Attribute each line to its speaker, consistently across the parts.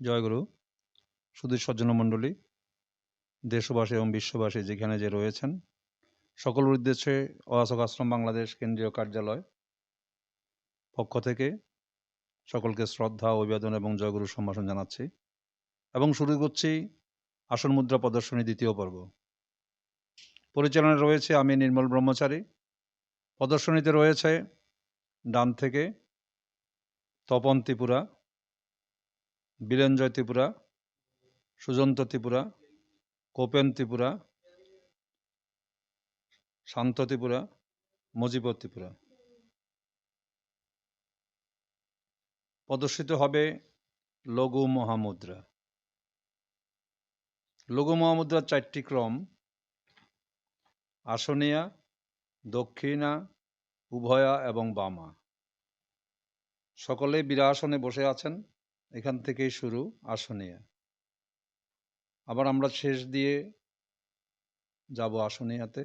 Speaker 1: জয়গুরু সুধীর সজ্জন মণ্ডলী, দেশবাসী এবং বিশ্ববাসী যেখানে যে রয়েছেন, সকল উদ্দেশ্যে অয়াসক আশ্রম বাংলাদেশ কেন্দ্রীয় কার্যালয় পক্ষ থেকে সকলকে শ্রদ্ধা, অভিবাদন এবং জয়গুরু সম্ভাষণ জানাচ্ছি এবং শুরু করছি আসন মুদ্রা প্রদর্শনী দ্বিতীয় পর্ব। পরিচালনায় রয়েছে আমি নির্মল ব্রহ্মচারী। প্রদর্শনীতে রয়েছে ডান থেকে তপন ত্রিপুরা বীরেঞ্জয় ত্রিপুরা, সুজন্ত ত্রিপুরা কোপেন ত্রিপুরা, শান্ত ত্রিপুরা মজিব ত্রিপুরা। প্রদর্শিত হবে লঘু মহামুদ্রা। লঘু মহামুদ্রার চারটি ক্রম, আসনিয়া, দক্ষিণা, উভয়া এবং বামা। সকলে বিরাসনে বসে আছেন। এখান থেকেই শুরু আসনিয়া। আবার আমরা শেষ দিয়ে যাব আসনিয়াতে।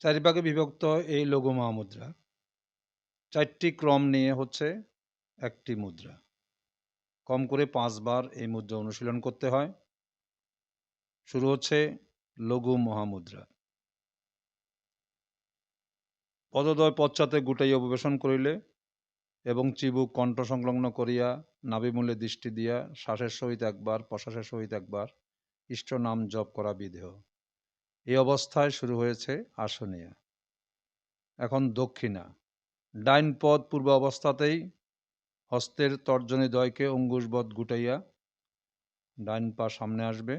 Speaker 1: চারিপাকে বিভক্ত এই লঘু মহামুদ্রা। চারটি ক্রম নিয়ে হচ্ছে একটি মুদ্রা। কম করে পাঁচবার এই মুদ্রা অনুশীলন করতে হয়। শুরু হচ্ছে লঘু মহামুদ্রা। পদদয় পশ্চাতে গুটাইয়া অভিবেশন করিলে এবং চিবুক কণ্ঠ সংলগ্ন করিয়া নাভিমূলে দৃষ্টি দিয়া শ্বাসের সহিত একবার, প্রশ্বাসের সহিত একবার ইষ্ট নাম জপ করা বিধেয়। এই অবস্থায় শুরু হয়েছে আসনিয়া। এখন দক্ষিণা। ডাইন পদ পূর্ব অবস্থাতেই হস্তের তর্জনী দয়কে অঙ্গুশবধ গুটাইয়া ডাইন পা সামনে আসবে।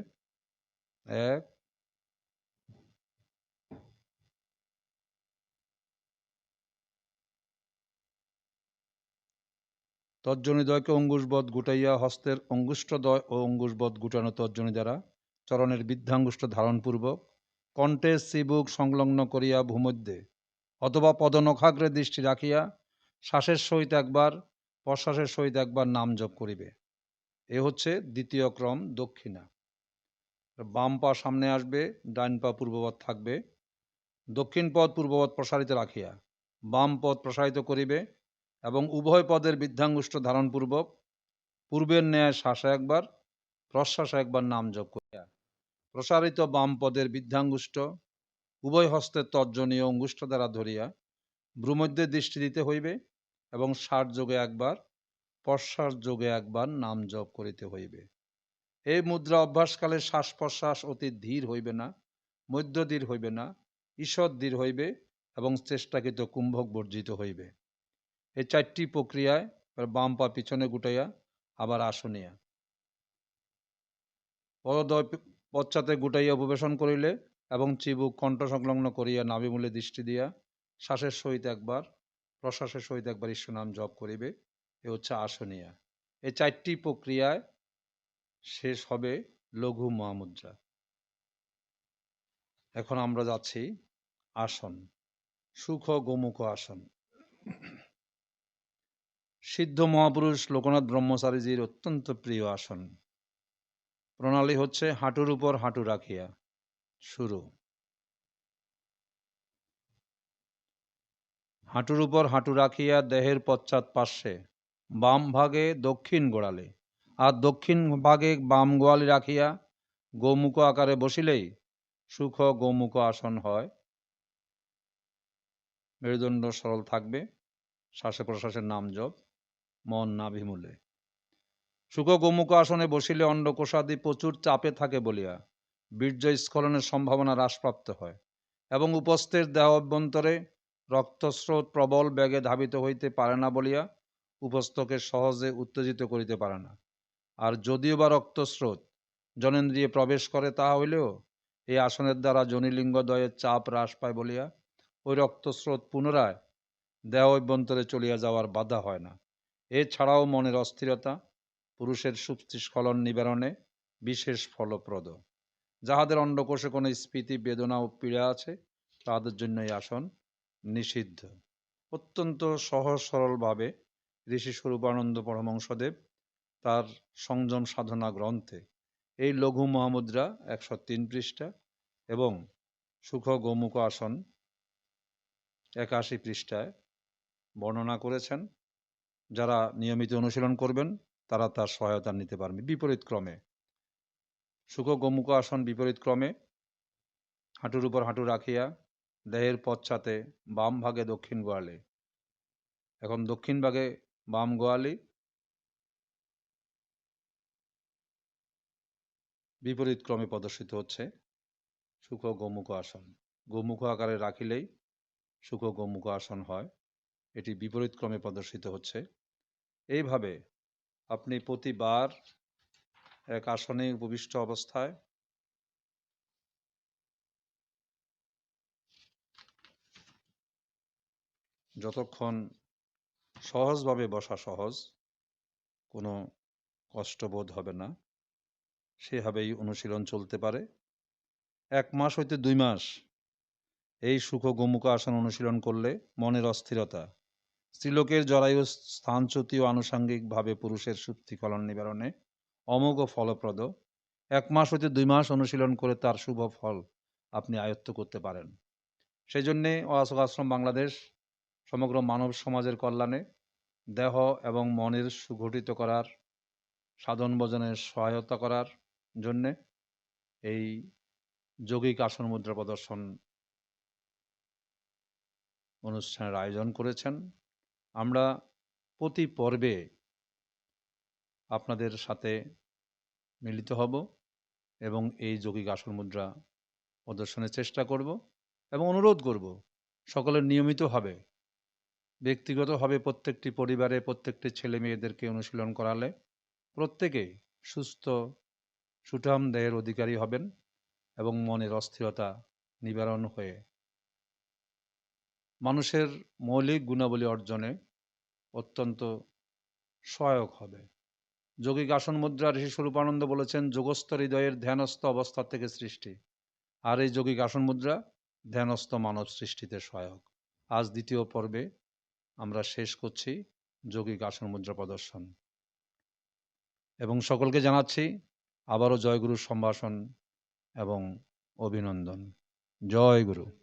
Speaker 1: এক তর্জনীদ্বয়কে অঙ্গুশবধ গুটাইয়া হস্তের অঙ্গুষ্ঠদ্বয় ও অঙ্গুশবধ গুটানো তর্জনী দ্বারা চরণের বৃদ্ধাঙ্গুষ্ঠ ধারণপূর্বক কণ্ঠে চিবুক সংলগ্ন করিয়া ভূমধ্যে অথবা পদনখাগ্রে দৃষ্টি রাখিয়া শ্বাসের সহিত একবার প্রশ্বাসের সহিত একবার নাম জপ করিবে। এ হচ্ছে দ্বিতীয় ক্রম দক্ষিণা। বাম পা সামনে আসবে, ডান পা পূর্ববৎ থাকবে। দক্ষিণ পথ পূর্ববৎ প্রসারিত রাখিয়া বাম পথ প্রসারিত করিবে এবং উভয় পদের বৃদ্ধাঙ্গুষ্ঠ ধারণপূর্বক পূর্বের ন্যায় শ্বাসে একবার প্রশ্বাসে একবার নাম যোগ করিয়া। প্রসারিত বাম পদের বৃদ্ধাঙ্গুষ্ঠ উভয় হস্তের তর্জনীয় অঙ্গুষ্ঠ দ্বারা ধরিয়া ভ্রুমধ্যে দৃষ্টি দিতে হইবে এবং ষাট যোগে একবার প্রশ্বাস যোগে একবার নাম জপ করিতে হইবে। এই মুদ্রা অভ্যাসকালে শ্বাস প্রশ্বাস অতি ধীর হইবে না মধ্যধীর হইবে না, ঈষৎ ধীর হইবে এবং চেষ্টাকৃত কুম্ভক বর্জিত হইবে। এই চারটি প্রক্রিয়ায় বাম পা পিছনে গুটাইয়া আবার আসনিয়া। পদদয় পশ্চাতে গুটাইয়া উপবেশন করিলে এবং চিবুক কণ্ঠ সংলগ্ন করিয়া নাভিমূলে দৃষ্টি দিয়া শ্বাসের সহিত একবার, প্রশ্বাসের সহিত একবার ঈশ্বর নাম জপ করিবে, এ হচ্ছে আসনিয়া। এই চারটি প্রক্রিয়ায় শেষ হবে লঘু মহামুদ্রা। এখন আমরা যাচ্ছি আসন, সুখ গোমুখ আসন। সিদ্ধ মহাপুরুষ লোকনাথ ব্রহ্মচারীজির অত্যন্ত প্রিয় আসন। প্রণালী হচ্ছে হাঁটুর উপর হাঁটু রাখিয়া। শুরু। হাঁটুর উপর হাঁটু রাখিয়া দেহের পশ্চাৎ পার্শ্বে বাম ভাগে দক্ষিণ গোড়ালে। আর দক্ষিণ ভাগে বাম গোয়ালি রাখিয়া গোমুখ আকারে বসিলেই সুখ গোমুখ আসন হয়। মেরুদণ্ড সরল থাকবে। শ্বাসে প্রশ্বাসের নাম জপ। মন নাভিমূলে সুখ গোমুখ আসনে বসিলে অন্ডকোষাদি প্রচুর চাপে থাকে বলিয়া বীর্য স্খলনের সম্ভাবনা হ্রাসপ্রাপ্ত হয় এবং উপস্থের দেহ অভ্যন্তরে রক্তস্রোত প্রবল বেগে ধাবিত হইতে পারে না বলিয়া উপস্থকে সহজে উত্তেজিত করিতে পারে না। আর যদিও বা রক্তস্রোত জনেন্দ্রিয়ে প্রবেশ করে তাহা হইলেও এই আসনের দ্বারা জনিলিঙ্গ দয়ের চাপ হ্রাস পায় বলিয়া ওই রক্তস্রোত পুনরায় দেহ অভ্যন্তরে চলিয়া যাওয়ার বাধা হয় না। এছাড়াও মনের অস্থিরতা, পুরুষের সুপ্তিস্খলন নিবারণে বিশেষ ফলপ্রদ। যাহাদের অন্ডকোষে কোনো স্ফীতি, বেদনা ও পীড়া আছে তাদের জন্য এই আসন নিষিদ্ধ। অত্যন্ত সহজ সরলভাবে ঋষি স্বরূপানন্দ পরমংসদেব তার সংযম সাধনা গ্রন্থে এই লঘু মহামুদ্রা একশো তিন পৃষ্ঠা এবং সুখ গোমুখ আসন একাশি পৃষ্ঠায় বর্ণনা করেছেন। যারা নিয়মিত অনুশীলন করবেন, তারা তার সহায়তা নিতে পারবে বিপরীত ক্রমে সুখ গোমুখ আসন বিপরীত ক্রমে হাঁটুর উপর হাঁটু রাখিয়া দেহের পশ্চাতে বাম ভাগে দক্ষিণ গোয়ালে। এখন দক্ষিণ ভাগে বাম গোয়ালি বিপরীত ক্রমে প্রদর্শিত হচ্ছে সুখ গোমুখ আসন। গোমুখ আকারে রাখিলেই সুখ গোমুখ আসন হয়। এটি বিপরীত ক্রমে প্রদর্শিত হচ্ছে। এইভাবে আপনি প্রতিবার এক আসনে উপবিষ্ট অবস্থায় যতক্ষণ সহজভাবে বসা সহজ, কোনো কষ্টবোধ হবে না। সেভাবেই অনুশীলন চলতে পারে। এক মাস হইতে দুই মাস এই সুখ গোমুখ আসন অনুশীলন করলে মনের অস্থিরতা স্ত্রীলোকের জরায়ু স্থানচ্যুতি ও আনুষাঙ্গিকভাবে পুরুষের সুপ্তিকলন নিবারণে অমোঘ ও ফলপ্রদ। এক মাস হইতে দুই মাস অনুশীলন করে তার শুভ ফল আপনি আয়ত্ত করতে পারেন। সেই জন্যে অশোক আশ্রম বাংলাদেশ সমগ্র মানব সমাজের কল্যাণে দেহ এবং মনের সুগঠিত করার, সাধন ভজনের সহায়তা করার জন্যে এই যৌগিক আসন মুদ্রা প্রদর্শন অনুষ্ঠানের আয়োজন করেছেন। আমরা প্রতি পর্বে আপনাদের সাথে মিলিত হব এবং এই যৌগিক আসন মুদ্রা প্রদর্শনের চেষ্টা করব এবং অনুরোধ করব, সকলের নিয়মিতভাবে, ব্যক্তিগতভাবে প্রত্যেকটি পরিবারে প্রত্যেকটি ছেলে মেয়েদেরকে অনুশীলন করালে প্রত্যেকেই সুস্থ, সুঠাম দেহের অধিকারী হবেন এবং মনের অস্থিরতা নিবারণ হয়ে মানুষের মৌলিক গুণাবলী অর্জনে অত্যন্ত সহায়ক হবে। যৌগিক আসন মুদ্রা ঋষি স্বরূপানন্দ বলেছেন, যোগস্থ হৃদয়ের ধ্যানস্থ অবস্থা থেকে সৃষ্টি। আর এই যৌগিক আসন মুদ্রা ধ্যানস্থ মানব সৃষ্টিতে সহায়ক। আজ দ্বিতীয় পর্বে আমরা শেষ করছি যৌগিক আসন মুদ্রা প্রদর্শন। এবং সকলকে জানাচ্ছি আবারও জয়গুরুর সম্ভাষণ এবং অভিনন্দন। জয় গুরু